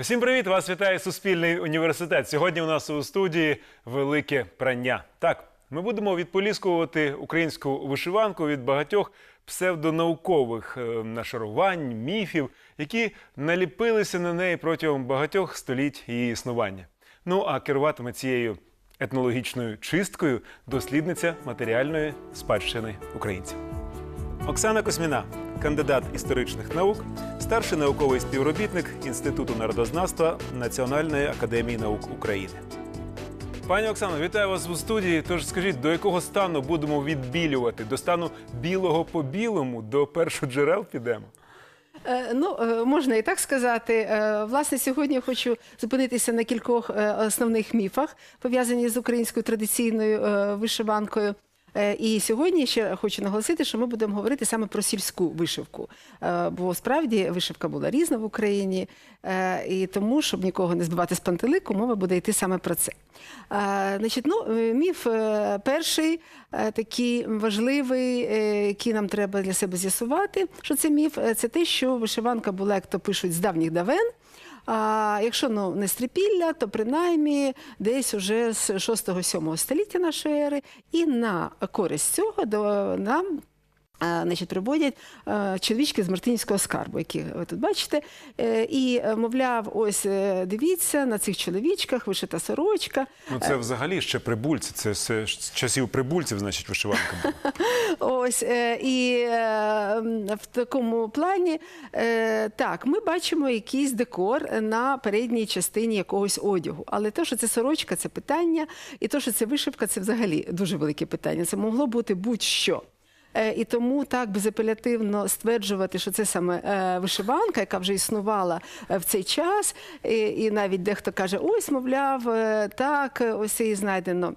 Всім привіт! Вас вітає Суспільний університет. Сьогодні у нас у студії велике прання. Так, ми будемо відполіскувати українську вишиванку від багатьох псевдонаукових е, нашарувань, міфів, які наліпилися на неї протягом багатьох століть її існування. Ну а керуватиме цією етнологічною чисткою дослідниця матеріальної спадщини українців. Оксана Косміна, кандидат історичних наук, старший науковий співробітник Інституту народознавства Національної академії наук України. Пані Оксано, вітаю вас у студії. Тож скажіть, до якого стану будемо відбілювати? До стану білого по білому, до першоджерел підемо? Е, Ну, е, можна і так сказати. Е, Власне, сьогодні я хочу зупинитися на кількох основних міфах, пов'язані з українською традиційною вишиванкою. Е, І сьогодні ще хочу наголосити, що ми будемо говорити саме про сільську вишивку. Е, Бо справді вишивка була різна в Україні, е, і тому, щоб нікого не збивати з пантелику, мова буде йти саме про це. Значить, ну, міф перший, такий важливий, який нам треба для себе з'ясувати, що це міф, це те, що вишиванка була, як то пишуть, з давніх давен. А якщо ну, не стріпілля, то принаймні десь уже з 6-7 століття нашої ери. І на користь цього до нам. Значить, приводять е, чоловічки з Мартинівського скарбу, які ви тут бачите. Е, І, е, мовляв, ось дивіться на цих чоловічках, вишита сорочка. Ну це взагалі ще прибульці. Це з часів прибульців, значить, вишиванка. Ось і в такому плані так, ми бачимо якийсь декор на передній частині якогось одягу. Але те, що це сорочка, це питання, і те, що це вишивка, це взагалі дуже велике питання. Це могло бути будь-що. Е, І тому так безапелятивно стверджувати, що це саме е, вишиванка, яка вже існувала е, в цей час, і, і навіть дехто каже: ось, мовляв, так, ось і знайдено.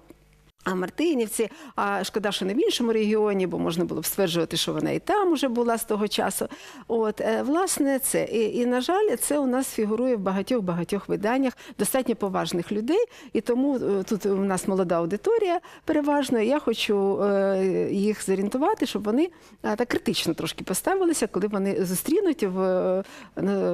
Мартинівці, а шкода, що не в іншому регіоні, бо можна було б стверджувати, що вона і там уже була з того часу. От е, власне це і, і на жаль, це у нас фігурує в багатьох багатьох виданнях достатньо поважних людей. І тому е, тут у нас молода аудиторія переважно. Я хочу е, їх зорієнтувати, щоб вони так критично трошки поставилися, коли вони зустрінуть в,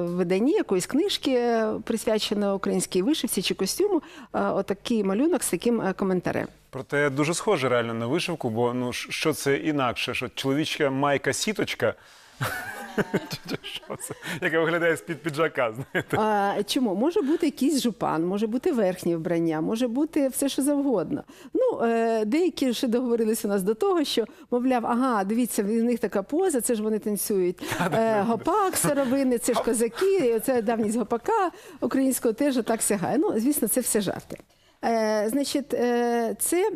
виданні якоїсь книжки, присвяченої українській вишивці чи костюму, отакий малюнок з таким коментарем. Проте дуже схоже реально на вишивку, бо ну що це інакше? Що чоловічка майка сіточка? Що це? Яка виглядає з-під піджака, знаєте? А, чому? Може бути якийсь жупан, може бути верхнє вбрання, може бути все, що завгодно. Ну, е, деякі ще договорилися у нас до того, що, мовляв, ага, дивіться, в них така поза, це ж вони танцюють. Е, гопак сировини, це ж козаки, це давність гопака українського теж так сягає. Ну, звісно, це все жарти. Е, значить, е, це.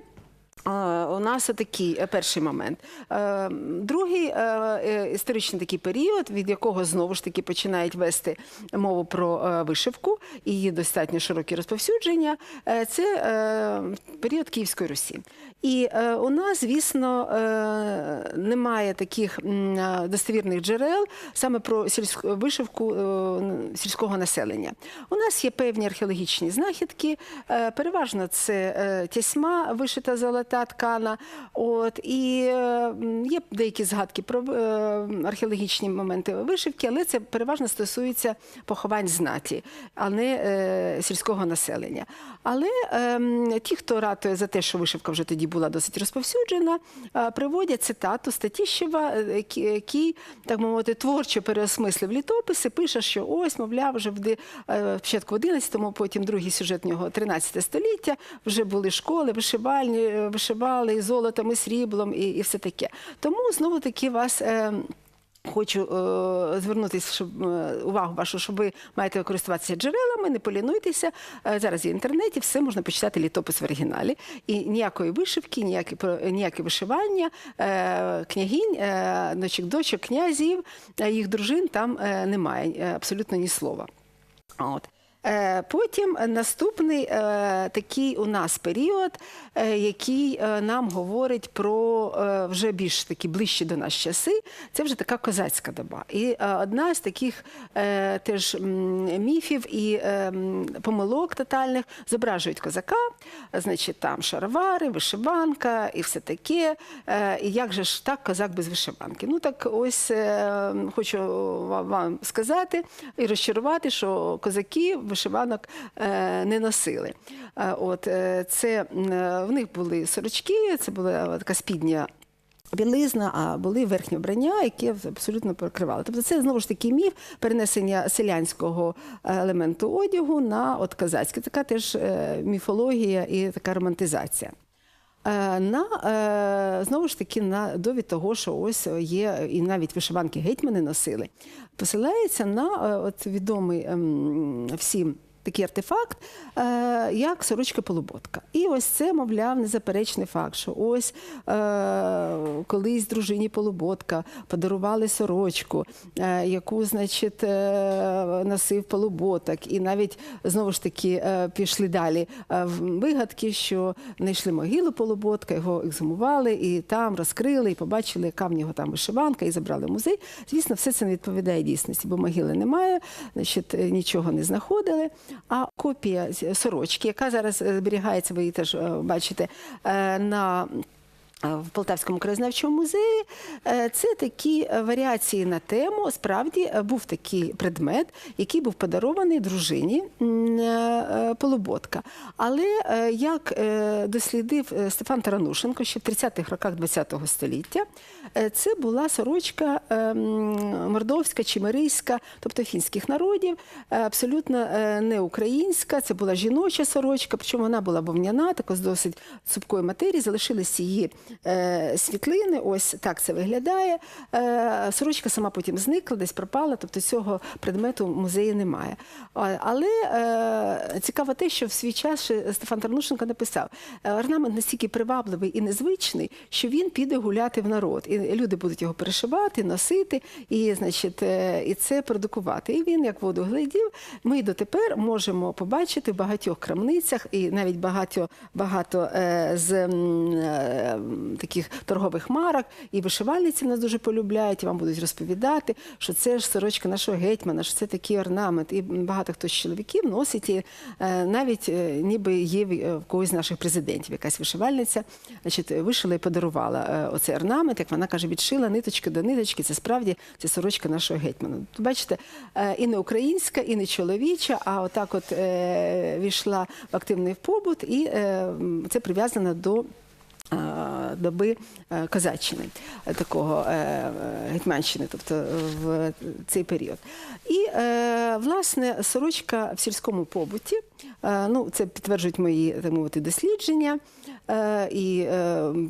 У нас такий е, перший момент. Другий історичний такий період, від якого знову ж таки починають вести мову про вишивку і її достатньо широке розповсюдження. Це період Київської Русі. І е, у нас, звісно, е, немає таких е, достовірних джерел саме про вишивку сільського населення. У нас є певні археологічні знахідки. Переважно це тясьма вишита золота ткана. От і є деякі згадки про археологічні моменти вишивки, але це переважно стосується поховань знаті, а не сільського населення. Але ем, ті, хто ратує за те, що вишивка вже тоді була досить розповсюджена, е, приводять цитату Статіщева, е, який, так мовити, творчо переосмислив літописи, пише, що ось, мовляв, вже в е, спочатку в 11-му, потім другий сюжет нього 13 століття, вже були школи, вишивальні, е, вишивали і золотом, і сріблом, і, і все таке. Тому знову таки вас. Хочу е, звернутися щоб, е, увагу вашу, щоб ви маєте користуватися джерелами, не полінуйтеся. Е, зараз є в інтернеті, все можна почитати літопис в оригіналі. І ніякої вишивки, ніякі, ніяке вишивання, е, княгинь, е, дочок, дочок, князів, е, їх дружин там е, немає е, абсолютно ні слова. От. Е, Потім наступний е, такий у нас період, е, який нам говорить про вже більш такі ближчі до нас часи. Це вже така козацька доба. І одна з таких теж міфів і помилок тотальних зображують козака, значить, там шаровари, вишиванка і все таке. І як же ж так козак без вишиванки? Ну так ось хочу вам сказати і розчарувати, що козаки вишиванок е, не носили. Е, От е, це в них були сорочки, це була така спідня. Білизна, а були верхні обрання, які абсолютно перекривали. Тобто це знову ж таки міф перенесення селянського елементу одягу на от казацький. Така теж міфологія і така романтизація. Е, На е, знову ж таки на довід того, що ось є і навіть вишиванки гетьмани носили, посилається на е, от відомий ем, всім. Такий артефакт, е, як сорочка полуботка. І ось це, мовляв, незаперечний факт, що ось е, колись дружині полуботка подарували сорочку, е, яку, значить, носив полуботок. І навіть знову ж таки пішли далі в вигадки, що знайшли могилу полуботка, його ексгумували, і там розкрили, і побачили, яка в нього там вишиванка, і забрали в музей. Звісно, все це не відповідає дійсності, бо могили немає, значить, нічого не знаходили. А копія сорочки, яка зараз е, зберігається, ви її теж е, бачите, е, на в Полтавському краєзнавчому музеї Е, це такі е, варіації на тему. Справді е, був такий предмет, який був подарований дружині е, е, Полуботка. Але е, як е, дослідив е, Стефан Таранушенко ще в 30-х роках ХХ століття, е, це була сорочка е, мордовська, чимерийська, тобто фінських народів, е, абсолютно е, не українська. Це була жіноча сорочка, причому вона була вовняна, така з досить цупкої матерії. Залишились її е, світлини. Ось так це виглядає. Е, сорочка сама потім зникла, десь пропала, тобто цього предмету в музеї немає. Але е, цікаво те, що в свій час Стефан Тарнушенко написав: е, орнамент настільки привабливий і незвичний, що він піде гуляти в народ. І люди будуть його перешивати, носити і, значить, е, і це продукувати. І він, як воду глядів, ми дотепер можемо побачити в багатьох крамницях і навіть багато, багато е, з е, таких торгових марок, і вишивальниці нас дуже полюбляють, і вам будуть розповідати, що це ж сорочка нашого гетьмана, що це такий орнамент. І багато хто з чоловіків носить і е, навіть е, ніби є в е, когось з наших президентів якась вишивальниця, значить, вишила і подарувала оцей орнамент, як вона каже, відшила ниточки до ниточки. Це справді це сорочка нашого гетьмана. Тут бачите, і не українська, і не чоловіча, а отак от війшла в активний побут, і це прив'язано до доби е, козаччини, е, такого е, гетьманщини, тобто в цей період. І, власне, сорочка в сільському побуті, ну, це підтверджують мої так мовити, дослідження, і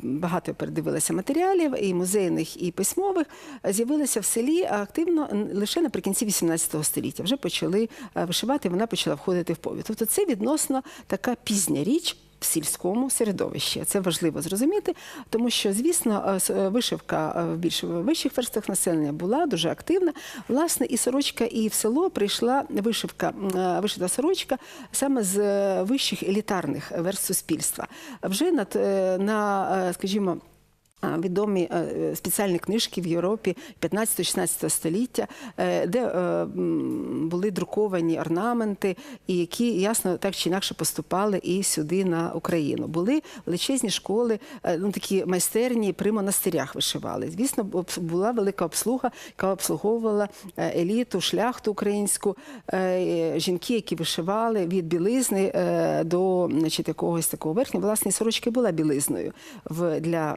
багато я передивилася матеріалів, і музейних, і письмових, з'явилася в селі активно лише наприкінці 18 століття. Вже почали вишивати, вона почала входити в побут. Тобто це відносно така пізня річ в сільському середовищі. Це важливо зрозуміти, тому що, звісно, е, е, вишивка е, в більш вищих верствах населення була дуже активна. Власне, і сорочка, і в село прийшла вишивка, вишита сорочка саме з вищих елітарних верств суспільства. Вже на, е, скажімо, Відомі е, спеціальні книжки в Європі 15-16 століття, е, де е, були друковані орнаменти, і які ясно так чи інакше поступали і сюди на Україну. Були величезні школи, е, ну такі майстерні при монастирях вишивали. Звісно, була велика обслуга, яка обслуговувала е, еліту, шляхту українську, е, жінки, які вишивали від білизни е, до значить, якогось такого верхнього. Власне, і сорочка була білизною для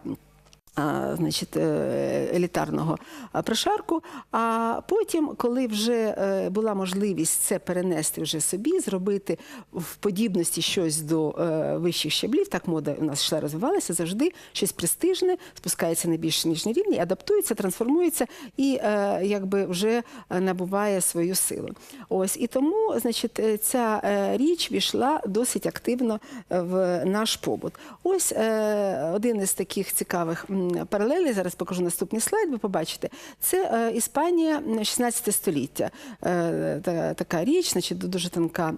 значить, е, елітарного а, прошарку. А потім, коли вже е, була можливість це перенести вже собі, зробити в подібності щось до е, вищих щаблів, так мода у нас йшла розвивалася, завжди щось престижне, спускається на більш ніжні рівні, адаптується, трансформується і е, якби вже е, набуває свою силу. Ось і тому, значить, е, ця е, річ війшла досить активно е, в наш побут. Ось е, один із таких цікавих паралелі. Зараз покажу наступний слайд. Ви побачите. Це е, Іспанія 16 століття. Е, та- така річ, значить, дуже тонка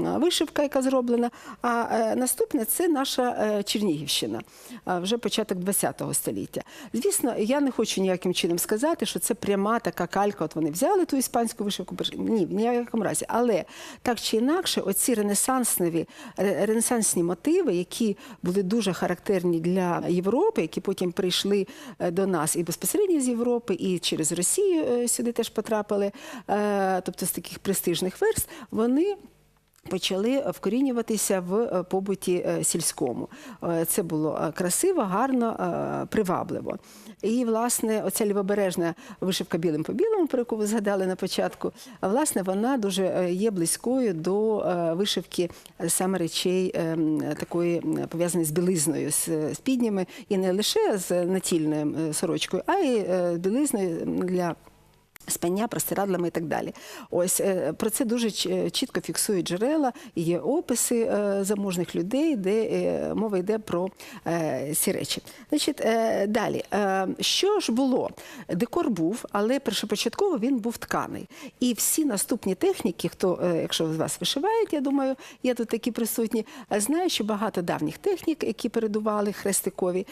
вишивка, яка зроблена. А е, наступне це наша Чернігівщина, вже початок 20 століття. Звісно, я не хочу ніяким чином сказати, що це пряма така калька. От вони взяли ту іспанську вишивку. Ні, в ніякому разі. Але так чи інакше, оці ренесанснові ре- ренесансні мотиви, які були дуже характерні для Європи, які потім прийшли е, до нас і безпосередньо з Європи, і через Росію е, сюди теж потрапили, е, тобто з таких престижних верст, вони. Почали вкорінюватися в е, побуті е, сільському. Е, Це було красиво, гарно, привабливо. І, власне, оця лівобережна вишивка білим по білому, про яку ви згадали на початку, власне, вона дуже є близькою до вишивки саме речей такої пов'язаної з білизною, з спіднями, і не лише з натільною сорочкою, а й білизною для спання, простирадлами і так далі. Ось е, про це дуже чітко фіксують джерела. Є описи е, заможних людей, де е, мова йде про ці речі. Значить, далі, що ж було? Декор був, але першопочатково він був тканий. І всі наступні техніки, хто, якщо з вас вишивають, я думаю, є тут такі присутні, знає, що багато давніх технік, які передували хрестикові,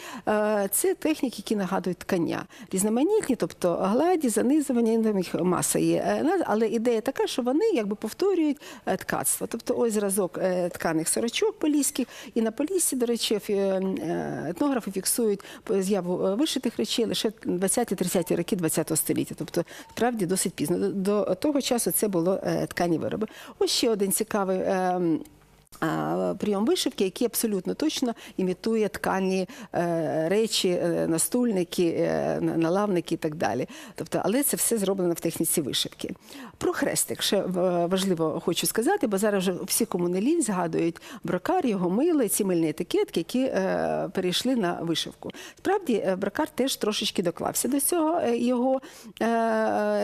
це техніки, які нагадують ткання. Різноманітні, тобто гладі, занизування, там їх маса є. Е, Але ідея така, що вони якби повторюють е, ткацтво. Тобто ось зразок е, тканих сорочок поліських, і на поліссі, до речі, етнографи фіксують з'яву вишитих речей лише 20-30 роки ХХ століття. Тобто, справді досить пізно. До- того часу це було ткані вироби. Ось ще один цікавий. Прийом вишивки, який абсолютно точно імітує ткані е, речі, е, настульники, е, налавники і так далі. Тобто, але це все зроблено в техніці вишивки. Про хрестик ще важливо хочу сказати, бо зараз вже всі кому не лінь згадують брокар, його мили, ці мильні етикетки, які перейшли на вишивку. Справді, брокар теж трошечки доклався до цього його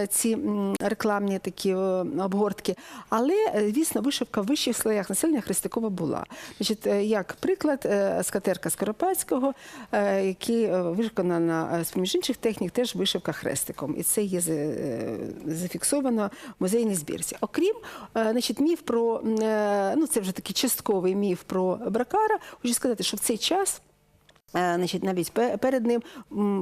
ці рекламні такі обгортки. Але, звісно, вишивка в вищих слоях населення хрестикова була. Значить, е, як приклад, е, скатерка Скоропадського, е, е, виконана е, з-поміж інших технік, теж вишивка хрестиком. І це є за- зафіксовано в музейній збірці. Окрім, значить, міф про, ну це вже такий частковий міф про бракара. Хочу сказати, що в цей час. Е, Значить, навіть перед ним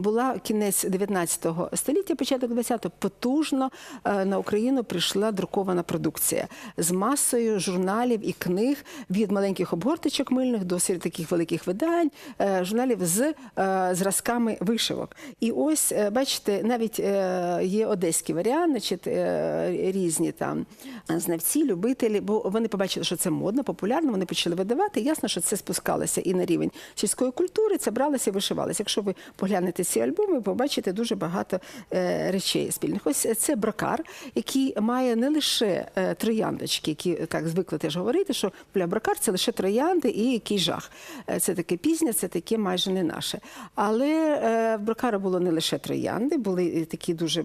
була кінець 19 століття, початок 20-го, потужно е, на Україну прийшла друкована продукція з масою журналів і книг від маленьких обгорточок мильних до серед таких великих видань, е, журналів з зразками вишивок. І ось, бачите, навіть є одеський варіант, значить, різні там знавці, любителі, бо вони побачили, що це модно, популярно, вони почали видавати. Ясно, що це спускалося і на рівень сільської культури, це бралося і вишивалося. Якщо ви поглянете ці альбоми, ви побачите дуже багато е, речей спільних. Ось це бракар, який має не лише е, трояндочки, які так звикли теж говорити, що бля, бракар це лише троянди і який жах. Е, Це таке пізнє, це таке майже не наше. Але в бракара було не лише троянди, були такі дуже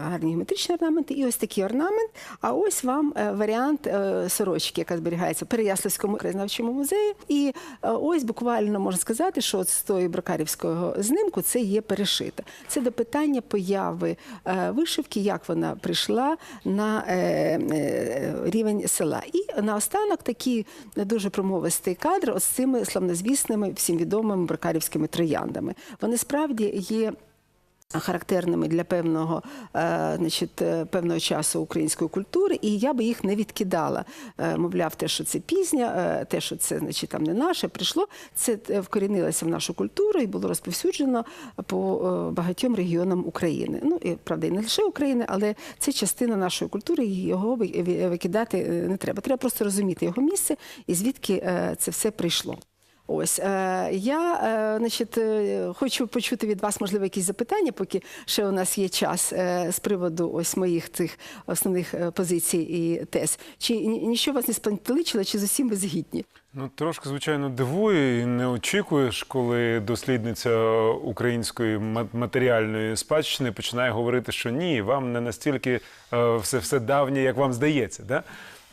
гарні геометричні орнаменти, і ось такий орнамент. А ось вам варіант сорочки, яка зберігається в Переяславському краєзнавчому музеї. І ось буквально можна сказати, що от з тої бракарівського знимку це є перешита. Це до питання появи е, вишивки, як вона прийшла на е, е, рівень села. І наостанок такий дуже промовистий кадр з цими славнозвісними всім відомими бракарівськими трояндами. Вони справді є. Характерними для певного, е, значить, е, певного часу української культури, і я би їх не відкидала. Е, Мовляв, те, що це пізня, те, що це значить, там не наше, прийшло, це вкорінилося в нашу культуру і було розповсюджено по багатьом регіонам України. Ну і правда, і не лише України, але це частина нашої культури, і його ви- ви- викидати не треба. Треба просто розуміти його місце і звідки це все прийшло. Ось е, я е, значить, е, хочу почути від вас, можливо, якісь запитання, поки ще у нас є час з приводу ось моїх цих основних позицій і тез. Чи нічого вас не спантеличило, чи з усім ви згідні? Ну, трошки, звичайно, дивує і не очікуєш, коли дослідниця української ма- матеріальної спадщини починає говорити, що ні, вам не настільки все, все давнє, як вам здається. Да?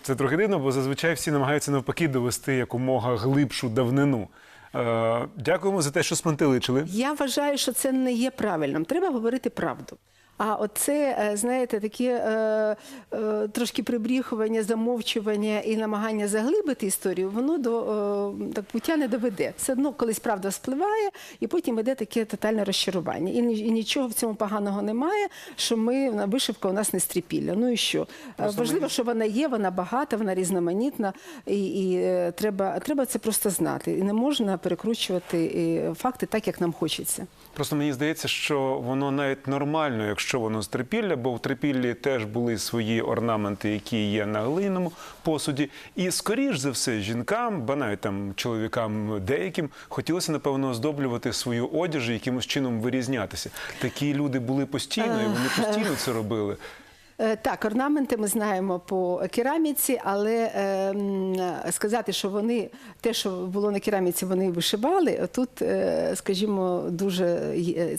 Це трохи дивно, бо зазвичай всі намагаються навпаки довести якомога глибшу давнину. Е, дякуємо за те, що спантеличили. Я вважаю, що це не є правильним. Треба говорити правду. А оце, е, знаєте, таке е, е, трошки прибріхування, замовчування і намагання заглибити історію, воно до е, так пуття не доведе. Все одно колись правда спливає, і потім іде таке тотальне розчарування. І, і нічого в цьому поганого немає, що ми на вишивка у нас не стріпілля. Ну і що? Е, Важливо, що вона є, вона багата, вона різноманітна, і, і треба, треба це просто знати. І не можна перекручувати факти так, як нам хочеться. Просто мені здається, що воно навіть нормально, якщо воно з трипілля, бо в трипіллі теж були свої орнаменти, які є на глиняному посуді. І скоріш за все, жінкам, ба навіть там чоловікам деяким, хотілося напевно оздоблювати свою одяж і якимось чином вирізнятися. Такі люди були постійно, і вони постійно це робили. Е, Так, орнаменти ми знаємо по кераміці, але е, сказати, що вони те, що було на кераміці, вони вишивали. Тут, е, скажімо, дуже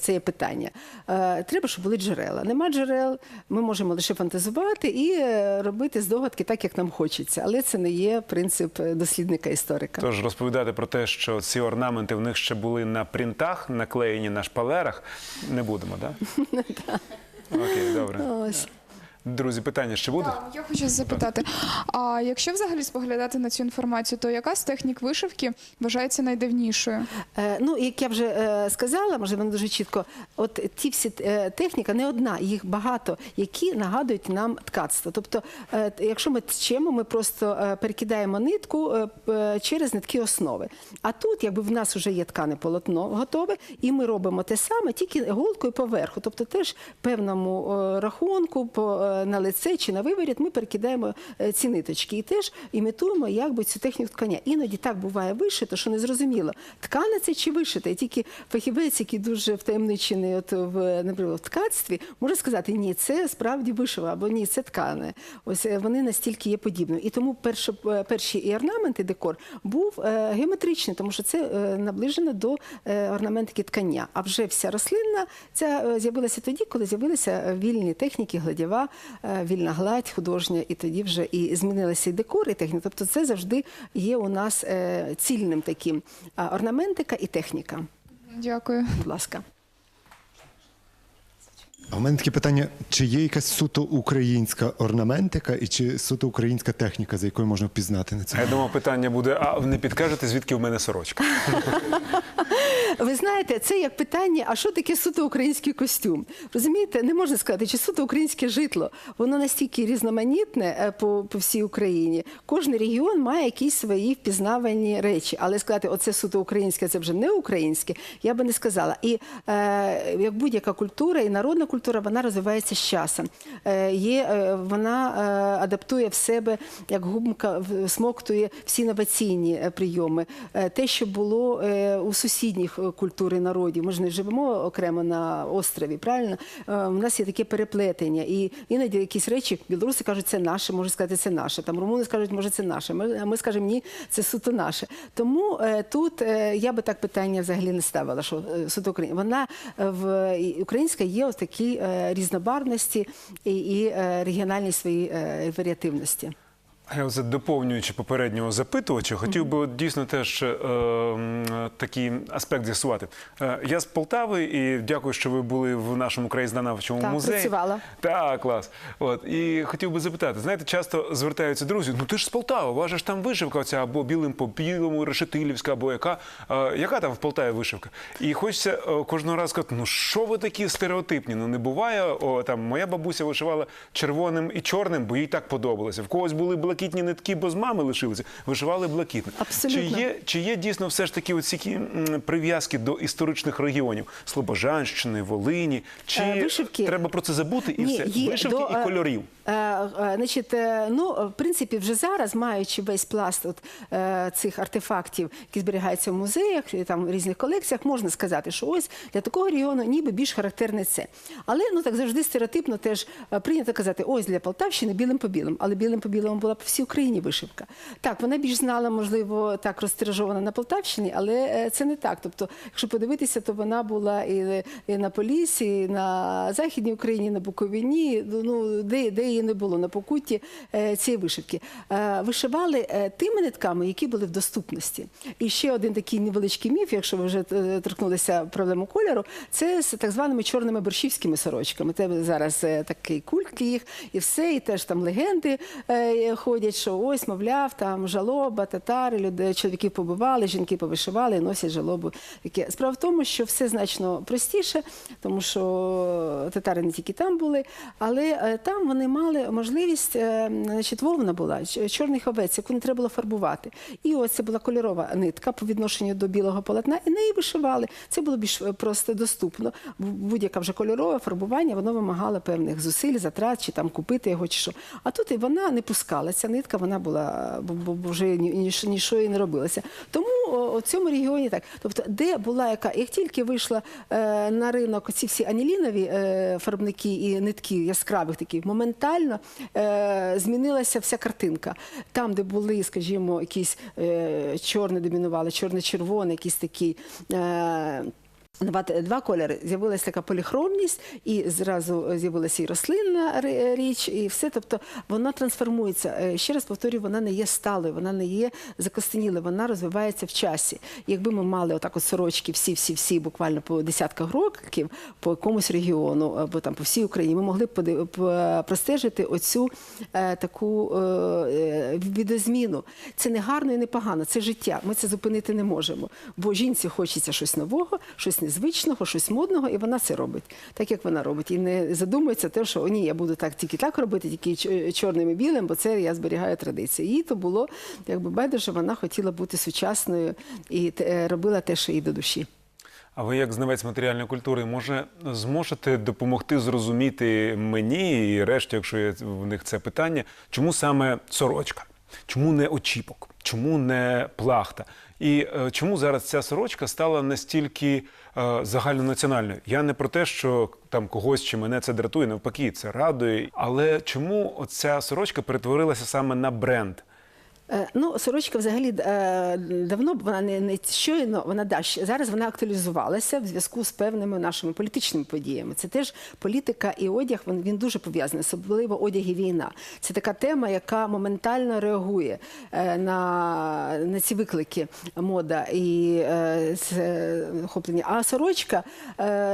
це є питання. Е, Треба, щоб були джерела. Нема джерел, ми можемо лише фантазувати і робити здогадки так, як нам хочеться. Але це не є принцип е, дослідника історика. Тож розповідати про те, що ці орнаменти в них ще були на принтах, наклеєні на шпалерах, не будемо, так? Окей, добре. Ось. Друзі, питання ще буде? Так, Я хочу запитати: а якщо взагалі споглядати на цю інформацію, то яка з технік вишивки вважається найдавнішою? Е, Ну, як я вже е, сказала, можливо, не дуже чітко, от ті всі е, техніка, не одна, їх багато, які нагадують нам ткацтво. Тобто, е, якщо ми тчемо, ми просто е, перекидаємо нитку е, через нитки основи. А тут, якби в нас вже є ткане полотно готове, і ми робимо те саме, тільки голкою поверху. Тобто, теж певному е, рахунку по, на лице чи на виворіт ми перекидаємо е, ці ниточки і теж імітуємо якби цю техніку ткання. Іноді так буває вишито, що не зрозуміло, ткане це чи вишите. І тільки фахівець, який дуже втаємничений от в наприклад, в ткацтві, може сказати, ні, це справді вишива, або ні, це ткане. Ось е, вони настільки є подібними. І тому першо, е, перші і орнаменти, декор був геометричний, тому що це наближено до орнаментики ткання. А вже вся рослинна ця з'явилася тоді, коли з'явилися вільні техніки, гладєва, вільна гладь художня, і тоді вже і змінилися і декор, і техніка. Тобто це завжди є у нас е, цільним таким орнаментика і техніка. Дякую. Будь ласка. А в мене таке питання: чи є якась суто українська орнаментика і чи суто українська техніка, за якою можна впізнати на цьому? я думав, питання буде: а не підкажете, звідки в мене сорочка? Ви знаєте, це як питання, а що таке суто український костюм? Розумієте, не можна сказати, чи суто українське житло. Воно настільки різноманітне е, по, по всій Україні. Кожен регіон має якісь свої впізнавані речі. Але сказати, оце суто українське, це вже не українське, я би не сказала. І е, як будь-яка культура, і народна культура, вона розвивається з часом. Е, є, е, вона е, адаптує в себе, як гумка в- всмоктує всі інноваційні прийоми. Те, що було у сусідніх культур і народів. Ми ж не живемо окремо на острові, правильно? У нас є таке переплетення. І іноді якісь речі білоруси кажуть, це наше, можуть сказати, це наше. Там румуни скажуть, може, це наше. Ми, ми скажемо, ні, це суто наше. Тому тут я би так питання взагалі не ставила, що суто Україна. Вона в українська є ось такі е, різнобарвності і, і своїй регіональні е, варіативності. Доповнюючи попереднього запитувача, хотів би от дійсно теж е, такий аспект з'ясувати. Е, я з Полтави і дякую, що ви були в нашому краєзнавчому Так, музеї. працювала. Так, клас. От і хотів би запитати: знаєте, часто звертаються друзі. Ну ти ж з Полтави, же ж там вишивка оця або білим по білому, решетилівська, або яка. Е, яка там в Полтаві вишивка? І хочеться е, кожного разу сказати, ну що ви такі стереотипні? Ну не буває. О, там моя бабуся вишивала червоним і чорним, бо їй так подобалося. В когось були блакитні нитки, бо з мами лишилися. Вишивали блакитним. Абсолютно. Чи є, чи є дійсно все ж таки оці прив'язки до історичних регіонів Слобожанщини, Волині? Чи Е, вишивки- треба про це забути і Ні, все? є Вишивки до, і е, кольорів. Е, е, Значить, е, ну, в принципі, вже зараз, маючи весь пласт от, е, цих артефактів, які зберігаються в музеях, і там в різних колекціях, можна сказати, що ось для такого регіону ніби більш характерне це. Але ну так завжди стереотипно теж прийнято казати, ось для Полтавщини білим по білому. Але білим по білому була всій Україні вишивка. Так, вона більш знала, можливо, так розтиражована на Полтавщині, але е, це не так. Тобто, якщо подивитися, то вона була і, і на Поліссі, і на Західній Україні, на Буковині, ну де, де її не було, на Покутті е, цієї вишивки. Е, Вишивали тими нитками, які були в доступності. І ще один такий невеличкий міф, якщо ви вже торкнулися проблему кольору, це з так званими чорними борщівськими сорочками. Це зараз такий культ їх, і все, і теж там легенди е, ходять, що ось, мовляв, там жалоба, татари, люди, чоловіків побивали, жінки повишивали носять жалобу. Справа в тому, що все значно простіше, тому що татари не тільки там були, але е, там вони мали можливість, е, значить, вовна була, чорний овець, яку не треба було фарбувати. І ось це була кольорова нитка по відношенню до білого полотна, і неї вишивали. Це було більш е, просто доступно. Будь-яка вже кольорове фарбування, воно вимагало певних зусиль, затрат, чи там купити його, чи що. А тут і вона не пускала. Ця нитка, вона була, вже нічого не робилося. Тому у цьому регіоні так. Тобто, де була яка, як тільки вийшла е, на ринок ці всі анілінові е, фарбники і нитки яскравих таких, моментально е, змінилася вся картинка. Там, де були, скажімо, якісь чорне домінували, чорне-червоне, якісь такі. Два, два кольори з'явилася така поліхромність, і зразу з'явилася і рослинна річ, і все. Тобто вона трансформується. Е, Ще раз повторюю, вона не є сталою, вона не є закостенілою, вона розвивається в часі. Якби ми мали отак от сорочки, всі, всі, всі, буквально по десятках років по якомусь регіону або там по всій Україні, ми могли б простежити оцю е, таку е, е, відозміну. Це не гарно і не погано, це життя. Ми це зупинити не можемо. Бо жінці хочеться щось нового, щось незвичного, щось модного, і вона це робить, так як вона робить. І не задумується те, що ні, я буду так тільки так робити, тільки чорним і білим, бо це я зберігаю традиції. Їй то було якби байдуже, вона хотіла бути сучасною і те- робила те, що їй до душі. А ви, як знавець матеріальної культури, може зможете допомогти зрозуміти мені і решті, якщо є в них це питання, чому саме сорочка? Чому не очіпок? Чому не плахта? І е, чому зараз ця сорочка стала настільки е, загальнонаціональною? Я не про те, що там когось чи мене це дратує, навпаки, це радує. Але чому ця сорочка перетворилася саме на бренд? Е, Ну, сорочка взагалі е, давно вона не, не щойно, вона да, зараз вона актуалізувалася в зв'язку з певними нашими політичними подіями. Це теж політика і одяг, він, він дуже пов'язаний, особливо одяг і війна. Це така тема, яка моментально реагує е, на, на ці виклики мода і це охоплення. А сорочка,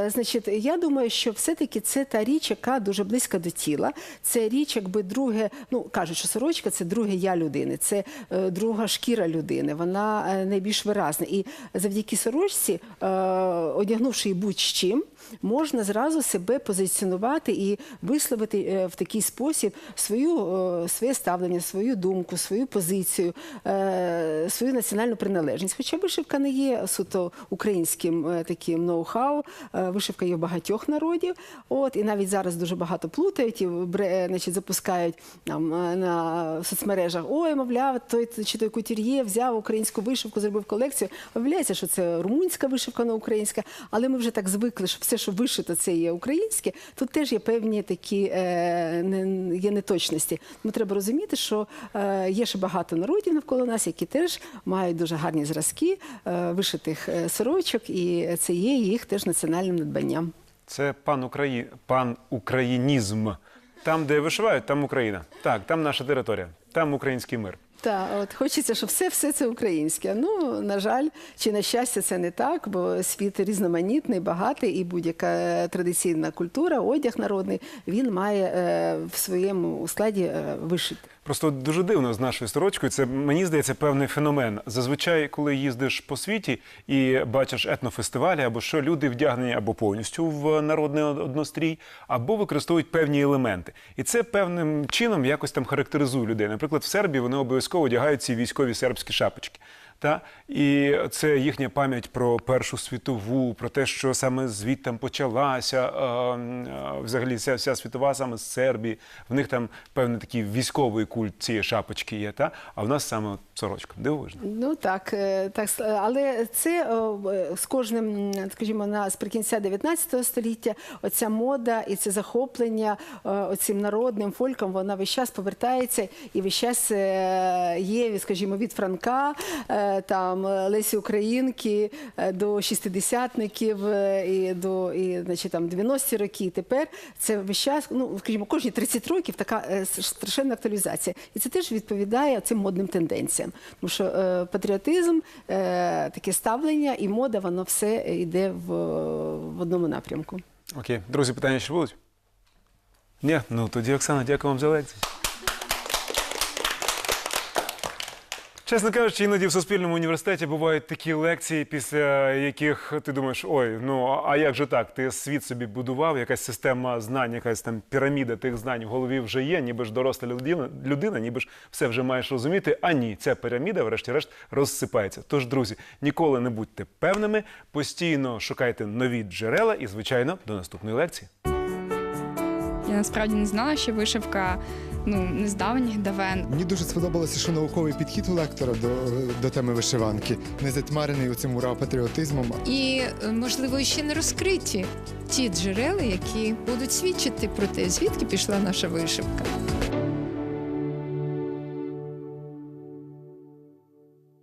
значить, я думаю, що все-таки це та річ, яка дуже близька до тіла. Це річ, якби друге, ну кажуть, що сорочка це друге я людини, це друга шкіра людини. Вона е, найбільш виразна. І завдяки сорочці, е, одягнувши будь-чим, можна зразу себе позиціонувати і висловити е, в такий спосіб свою, е, своє ставлення, свою думку, свою позицію, е, свою національну приналежність. Хоча вишивка не є суто українським е, таким ноу-хау, е, вишивка є в багатьох народів. От і навіть зараз дуже багато плутають і бре- е, значить, запускають там е, на соцмережах. Ой, мовляв, той чи той кутюр'є взяв українську вишивку, зробив колекцію. Виявляється, що це румунська вишивка, не українська, але ми вже так звикли, що все, що вишито, це є українське. Тут теж є певні такі е, не, є неточності. Ми треба розуміти, що е, є ще багато народів навколо нас, які теж мають дуже гарні зразки е, вишитих е, сорочок, і це є їх теж національним надбанням. Це пан Украї... пан українізм. Там, де вишивають, там Україна. Так, там наша територія, там український мир. Так, от хочеться, щоб все, все це українське. Ну, на жаль, чи на щастя, це не так, бо світ різноманітний, багатий, і будь-яка традиційна культура, одяг народний, він має е, в своєму складі е, вишити. Просто дуже дивно з нашою сорочкою. Це мені здається певний феномен. Зазвичай, коли їздиш по світі і бачиш етнофестивалі, або що люди вдягнені або повністю в народний однострій, або використовують певні елементи. І це певним чином якось там характеризує людей. Наприклад, в Сербії вони обов'язково одягають ці військові сербські шапочки. Та? І це їхня пам'ять про Першу світову, про те, що саме звідти почалася е, е, взагалі вся, вся світова саме з Сербії. В них там певний такий військовий культ цієї шапочки є, та? а в нас саме сорочка. Дивовижно. Ну так, е, так, але це з кожним, скажімо, на сприкінця 19 століття оця мода і це захоплення оцим народним фольком, вона весь час повертається і весь час є, скажімо, від Франка, там е, Лесі Українки е, до шістидесятників е, і до і, значить, там 90-ті роки. Тепер це весь час, ну скажімо, кожні 30 років така страшенна актуалізація. І це теж відповідає цим модним тенденціям. Тому що е, патріотизм, е, таке ставлення і мода, воно все йде в, в одному напрямку. Окей, друзі, питання ще будуть? Ні, ну тоді Оксана, дякую вам за лекцію. Чесно кажучи, іноді в Суспільному університеті бувають такі лекції, після яких ти думаєш, ой, ну а як же так? Ти світ собі будував, якась система знань, якась там піраміда тих знань в голові вже є, ніби ж доросла людина, людина, ніби ж все вже маєш розуміти. А ні, ця піраміда, врешті-решт, розсипається. Тож, друзі, ніколи не будьте певними, постійно шукайте нові джерела і, звичайно, до наступної лекції. Я насправді не знала, що вишивка ну не з давніх давен. Мені дуже сподобалося, що науковий підхід у лектора до, до теми вишиванки не затьмарений у цим ура-патріотизмом, І, е, можливо, ще не розкриті ті джерела, які будуть свідчити про те, звідки пішла наша вишивка.